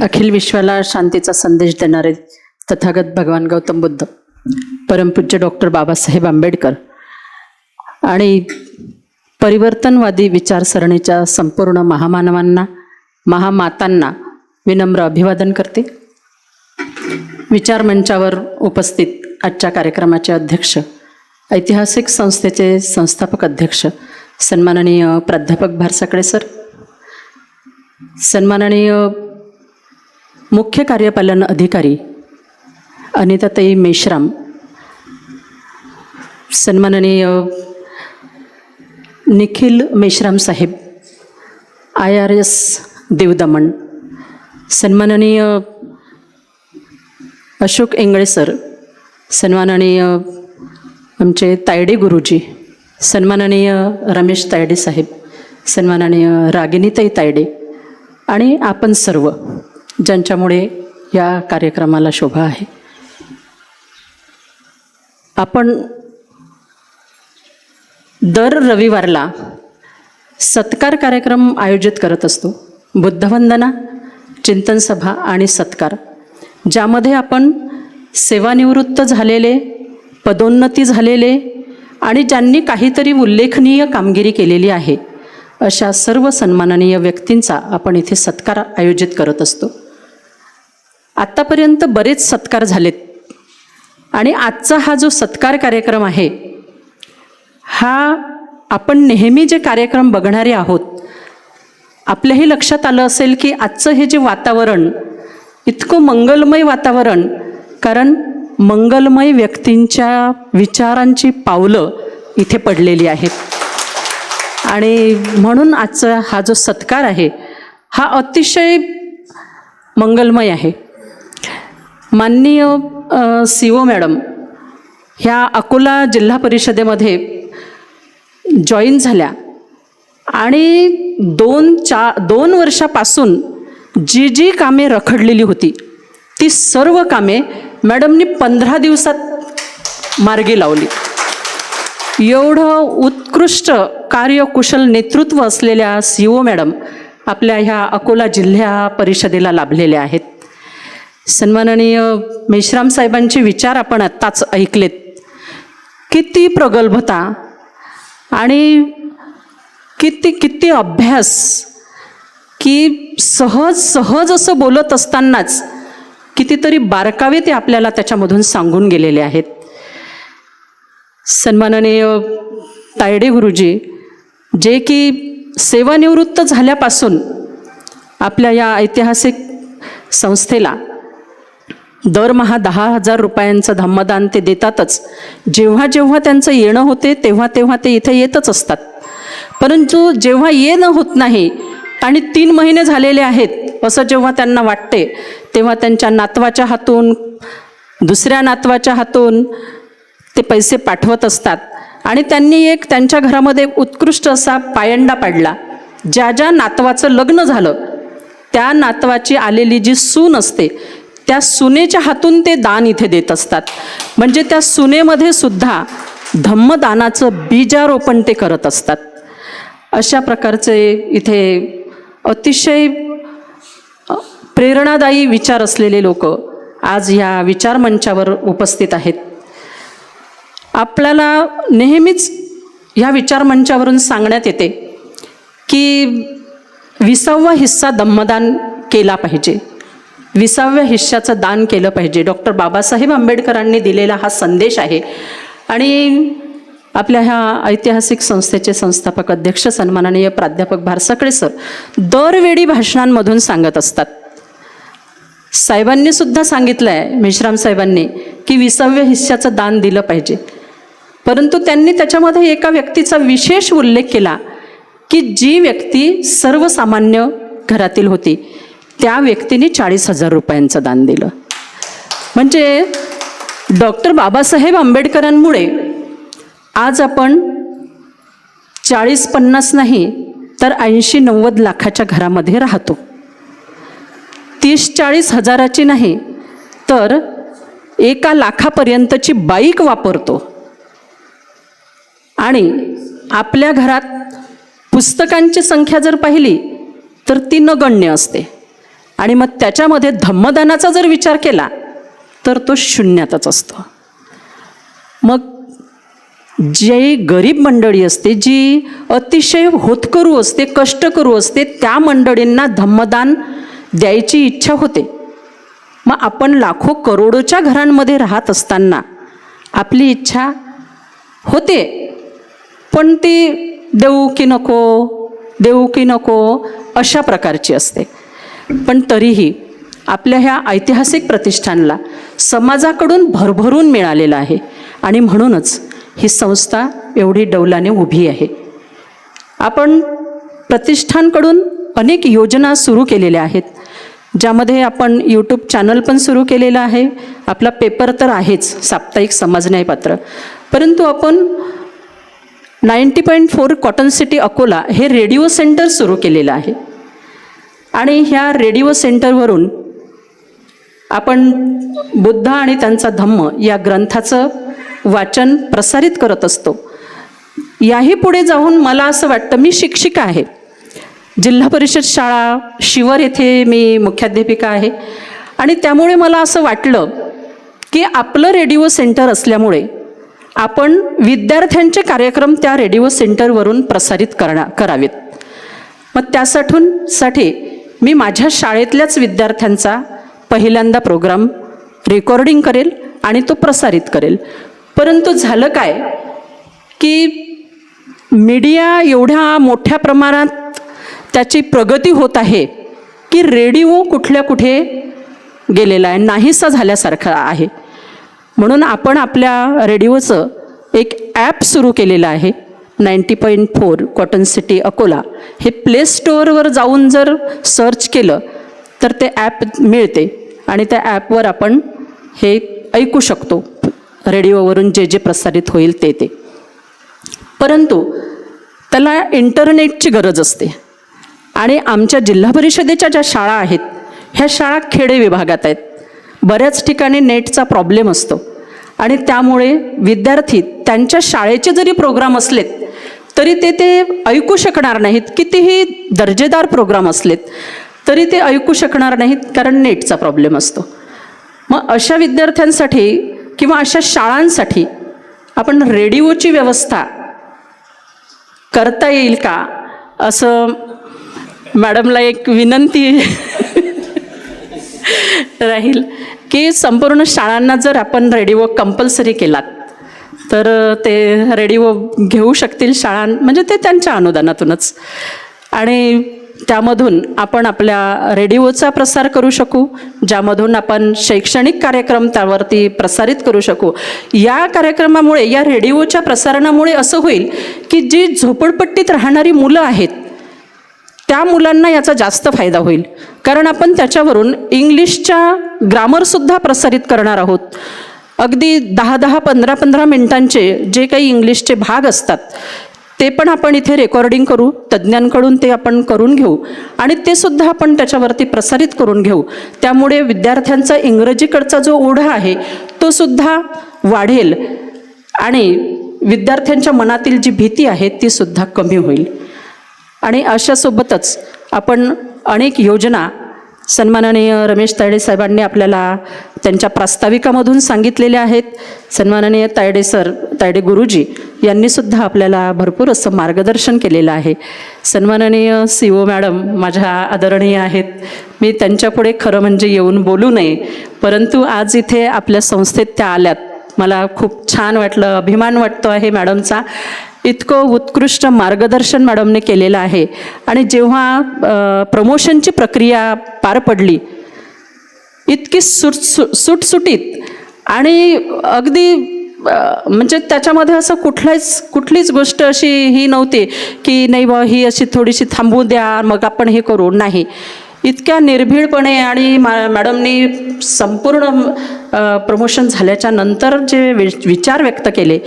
अखिल विश्वाला शांतीचा संदेश देणारे तथागत भगवान गौतम बुद्ध परमपूज्य डॉक्टर बाबासाहेब आंबेडकर आणि परिवर्तनवादी विचारसरणीच्या संपूर्ण महामानवांना महामातांना विनम्र अभिवादन करते. विचारमंचावर उपस्थित आजच्या कार्यक्रमाचे अध्यक्ष ऐतिहासिक संस्थेचे संस्थापक अध्यक्ष सन्माननीय प्राध्यापक भारसाकडे सर सन्माननीय मुख्य कार्यपालन अधिकारी अनिताताई मेश्राम. सन्माननीय निखिल मेश्राम साहेब आय आर एस देवदमण. सन्माननीय अशोक इंगळे सर. सन्माननीय आमचे तायडे गुरुजी. सन्माननीय रमेश तायडे साहेब. सन्माननीय रागिनीताई तायडे. आणि आपण सर्व. ज्यांच्यामुळे या कार्यक्रमाला शोभा आहे. आपण दर रविवारला सत्कार कार्यक्रम आयोजित करत असतो. बुद्धवंदना चिंतन सभा आणि सत्कार ज्यामध्ये आपण सेवानिवृत्त झालेले पदोन्नती झालेले आणि ज्यांनी काहीतरी उल्लेखनीय कामगिरी केलेली आहे अशा सर्व सन्माननीय व्यक्तींचा आपण इथे सत्कार आयोजित करत असतो. आत्तापर्यंत बरेच सत्कार झालेत. आणि आजचा हा जो सत्कार कार्यक्रम आहे हा आपण नेहमी जे कार्यक्रम बघणारे आहोत आपल्याही लक्षात आलं असेल की आजचं हे जे वातावरण इतकं मंगलमय वातावरण कारण मंगलमय व्यक्तींच्या विचारांची पावलं इथे पडलेली आहेत. आणि म्हणून आजचा हा जो सत्कार आहे हा अतिशय मंगलमय आहे. माननीय सी ओ मॅडम ह्या अकोला जिल्हा परिषदेमध्ये जॉईन झाल्या आणि दोन चा दोन वर्षापासून जी जी कामे रखडलेली होती ती सर्व कामे मॅडमनी पंधरा दिवसात मार्गी लावली. एवढं उत्कृष्ट कार्यकुशल नेतृत्व असलेल्या सी ओ मॅडम आपल्या ह्या अकोला जिल्हा परिषदेला लाभलेल्या आहेत. सन्माननीय मेश्राम साहेबांचे विचार आपण आत्ताच ऐकलेत. किती प्रगल्भता आणि किती किती अभ्यास की सहज सहज असं बोलत असतानाच कितीतरी बारकावे ते आपल्याला त्याच्यामधून सांगून गेलेले आहेत. सन्माननीय तायडे गुरुजी जे की सेवानिवृत्त झाल्यापासून आपल्या या ऐतिहासिक संस्थेला दरमहा दहा हजार रुपयांचं धम्मदान ते देतातच. जेव्हा जेव्हा त्यांचं येणं होते तेव्हा तेव्हा ते इथे येतच असतात. परंतु जेव्हा येणं होत नाही आणि तीन महिने झालेले आहेत असं जेव्हा त्यांना वाटते तेव्हा त्यांच्या नातवाच्या हातून दुसऱ्या नातवाच्या हातून ते पैसे पाठवत असतात. आणि त्यांनी एक त्यांच्या घरामध्ये एक उत्कृष्ट असा पायंडा पाडला. ज्या ज्या नातवाचं लग्न झालं त्या नातवाची आलेली जी सून असते त्या सुनेच्या हातून ते दान इथे देत असतात. म्हणजे त्या सुनेमध्ये सुद्धा धम्मदानाचं बीजारोपण ते करत असतात. अशा प्रकारचे इथे अतिशय प्रेरणादायी विचार असलेले लोक आज या विचारमंचावर उपस्थित आहेत. आपल्याला नेहमीच ह्या विचारमंचावरून सांगण्यात येते की विसावा हिस्सा दम्मदान केला पाहिजे. विसाव्या हिश्श्याचं दान केलं पाहिजे. डॉक्टर बाबासाहेब आंबेडकरांनी दिलेला हा संदेश आहे. आणि आपल्या ह्या ऐतिहासिक संस्थेचे संस्थापक अध्यक्ष सन्माननीय प्राध्यापक भारसाकडे सर दरवेळी भाषणांमधून सांगत असतात. साहेबांनी सुद्धा सांगितलं आहे मेश्राम साहेबांनी की विसाव्य हिश्श्याचं दान दिलं पाहिजे. परंतु त्यांनी त्याच्यामध्ये एका व्यक्तीचा विशेष उल्लेख केला की जी व्यक्ती सर्वसामान्य घरातील होती. त्या व्यक्तीने चाळीस हजार रुपयांचं दान दिलं. म्हणजे डॉक्टर बाबासाहेब आंबेडकरांमुळे आज आपण चाळीस पन्नास नाही तर ऐंशी नव्वद लाखाच्या घरामध्ये राहतो. तीस चाळीस हजाराची नाही तर एका लाखापर्यंतची बाईक वापरतो. आणि आपल्या घरात पुस्तकांची संख्या जर पाहिली तर ती नगण्य असते. आणि मग त्याच्यामध्ये धम्मदानाचा जर विचार केला तर तो शून्यातच असतो. मग जे गरीब मंडळी असते जी अतिशय होतकरू असते कष्ट करू असते त्या मंडळींना धम्मदान द्यायची इच्छा होते. मग आपण लाखो करोडोच्या घरांमध्ये राहत असताना आपली इच्छा होते. पण ती देऊ की नको देऊ की नको अशा प्रकारची असते. पण तरीही आपल्या ह्या ऐतिहासिक प्रतिष्ठानला समाजाकडून भरभरून मिळालेलं आहे. आणि म्हणूनच ही संस्था एवढी डौलाने उभी आहे. आपण प्रतिष्ठानकडून अनेक योजना सुरू केलेल्या आहेत. ज्यामध्ये आपण यूट्यूब चॅनल पण सुरू केलेलं आहे. आपला पेपर तर आहेच साप्ताहिक समाजन्यायपत्र परंतु आपण ninety point four cotton city Akola हे रेडिओ सेंटर सुरू केलेलं आहे. आणि ह्या रेडिओ सेंटरवरून आपण बुद्ध आणि त्यांचा धम्म या ग्रंथाचं वाचन प्रसारित करत असतो. याही पुढे जाऊन मला असं वाटतं मी शिक्षिका आहे. जिल्हा परिषद शाळा शिवर येथे मी मुख्याध्यापिका आहे. आणि त्यामुळे मला असं वाटलं की आपलं रेडिओ सेंटर असल्यामुळे आपण विद्यार्थ्यांचे कार्यक्रम त्या रेडिओ सेंटरवरून प्रसारित करणा करावेत. मग त्यासाठून साठी मी माझ्या शाळेतल्याच विद्यार्थ्यांचा पहिल्यांदा प्रोग्राम रेकॉर्डिंग करेल आणि तो प्रसारित करेल. परंतु झालं काय की मीडिया एवढ्या मोठ्या प्रमाणात त्याची प्रगती होत आहे की रेडिओ कुठल्या कुठे गेलेला आहे नाहीसा झाल्यासारखा आहे. म्हणून आपण आपल्या रेडिओचं एक ॲप सुरू केलेलं आहे. Ninety point four cotton city Akola. हे प्ले स्टोअरवर जाऊन जर सर्च केलं तर ते ॲप मिळते. आणि त्या ॲपवर आपण हे ऐकू शकतो. रेडिओवरून जे जे प्रसारित होईल ते ते. परंतु त्याला इंटरनेटची गरज असते. आणि आमच्या जिल्हा परिषदेच्या ज्या शाळा आहेत ह्या शाळा खेडे विभागात आहेत. बऱ्याच ठिकाणी नेटचा प्रॉब्लेम असतो. आणि त्यामुळे विद्यार्थी त्यांच्या शाळेचे जरी प्रोग्राम असलेत तरी ते ते ऐकू शकणार नाहीत. कितीही दर्जेदार प्रोग्राम असलेत तरी ते ऐकू शकणार नाहीत कारण नेटचा प्रॉब्लेम असतो. मग अशा विद्यार्थ्यांसाठी किंवा अशा शाळांसाठी आपण रेडिओची व्यवस्था करता येईल का? असं मॅडमला एक विनंती राहील. की संपूर्ण शाळांना जर आपण रेडिओ कंपल्सरी केलात तर ते रेडिओ घेऊ शकतील शाळां म्हणजे ते त्यांच्या अनुदानातूनच. आणि त्यामधून आपण आपल्या रेडिओचा प्रसार करू शकू ज्यामधून आपण शैक्षणिक कार्यक्रम त्यावरती प्रसारित करू शकू. या कार्यक्रमामुळे या रेडिओच्या प्रसारणामुळे असं होईल की जी झोपडपट्टीत राहणारी मुलं आहेत त्या मुलांना याचा जास्त फायदा होईल. कारण आपण त्याच्यावरून इंग्लिशच्या ग्रामरसुद्धा प्रसारित करणार आहोत. अगदी दहा दहा पंधरा पंधरा मिनिटांचे जे काही इंग्लिशचे भाग असतात ते पण आपण इथे रेकॉर्डिंग करू तज्ज्ञांकडून ते आपण करून घेऊ आणि ते सुद्धा आपण त्याच्यावरती प्रसारित करून घेऊ. त्यामुळे विद्यार्थ्यांचा इंग्रजीकडचा जो ओढा आहे तो सुद्धा वाढेल आणि विद्यार्थ्यांच्या मनातील जी भीती आहे ती सुद्धा कमी होईल. आणि अशासोबतच आपण अनेक योजना सन्माननीय रमेश तायडे साहेबांनी आपल्याला त्यांच्या प्रास्ताविकामधून सांगितलेल्या आहेत. सन्माननीय तायडे सर तायडे गुरुजी यांनीसुद्धा आपल्याला भरपूर असं मार्गदर्शन केलेलं आहे. सन्माननीय सी ओ मॅडम माझ्या आदरणीय आहेत. मी त्यांच्यापुढे खरं म्हणजे येऊन बोलू नये परंतु आज इथे आपल्या संस्थेत त्या आल्यात. मला खूप छान वाटलं अभिमान वाटतो आहे मॅडमचा. इतकं उत्कृष्ट मार्गदर्शन मॅडमने केलेलं आहे. आणि जेव्हा प्रमोशनची प्रक्रिया पार पडली इतकी सुट सु सुटसुटीत आणि अगदी म्हणजे त्याच्यामध्ये असं कुठलाच कुठलीच गोष्ट अशी ही नव्हती की नाही बा ही अशी थोडीशी थांबू द्या मग आपण हे करू. नाही. इतक्या निर्भीडपणे आणि मा मॅडमनी संपूर्ण प्रमोशन झाल्याच्यानंतर जे वि विचार व्यक्त केले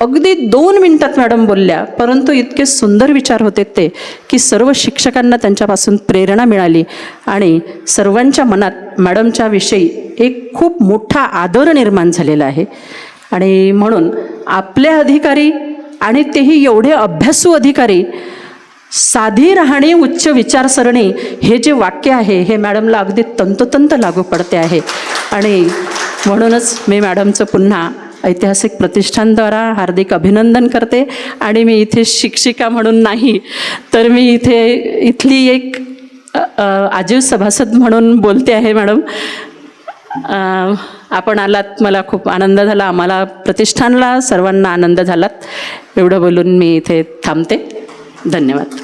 अगदी दोन मिनिटात मॅडम बोलल्या परंतु इतके सुंदर विचार होते ते की सर्व शिक्षकांना त्यांच्यापासून प्रेरणा मिळाली. आणि सर्वांच्या मनात मॅडमच्या विषयी एक खूप मोठा आदर निर्माण झालेला आहे. आणि म्हणून आपले अधिकारी आणि तेही एवढे अभ्यासू अधिकारी साधी राहणे उच्च विचारसरणी हे जे वाक्य आहे हे मॅडमला अगदी तंतोतंत लागू पडते आहे. आणि म्हणूनच मी मॅडमचं पुन्हा ऐतिहासिक प्रतिष्ठानद्वारा हार्दिक अभिनंदन करते आणि मी इथे शिक्षिका म्हणून नाही तर मी इथे इथली एक आजीव सभासद म्हणून बोलते आहे मॅडम. आपण आलात मला खूप आनंद झाला. आम्हाला प्रतिष्ठानला सर्वांना आनंद झालात. एवढं बोलून मी इथे थांबते. धन्यवाद.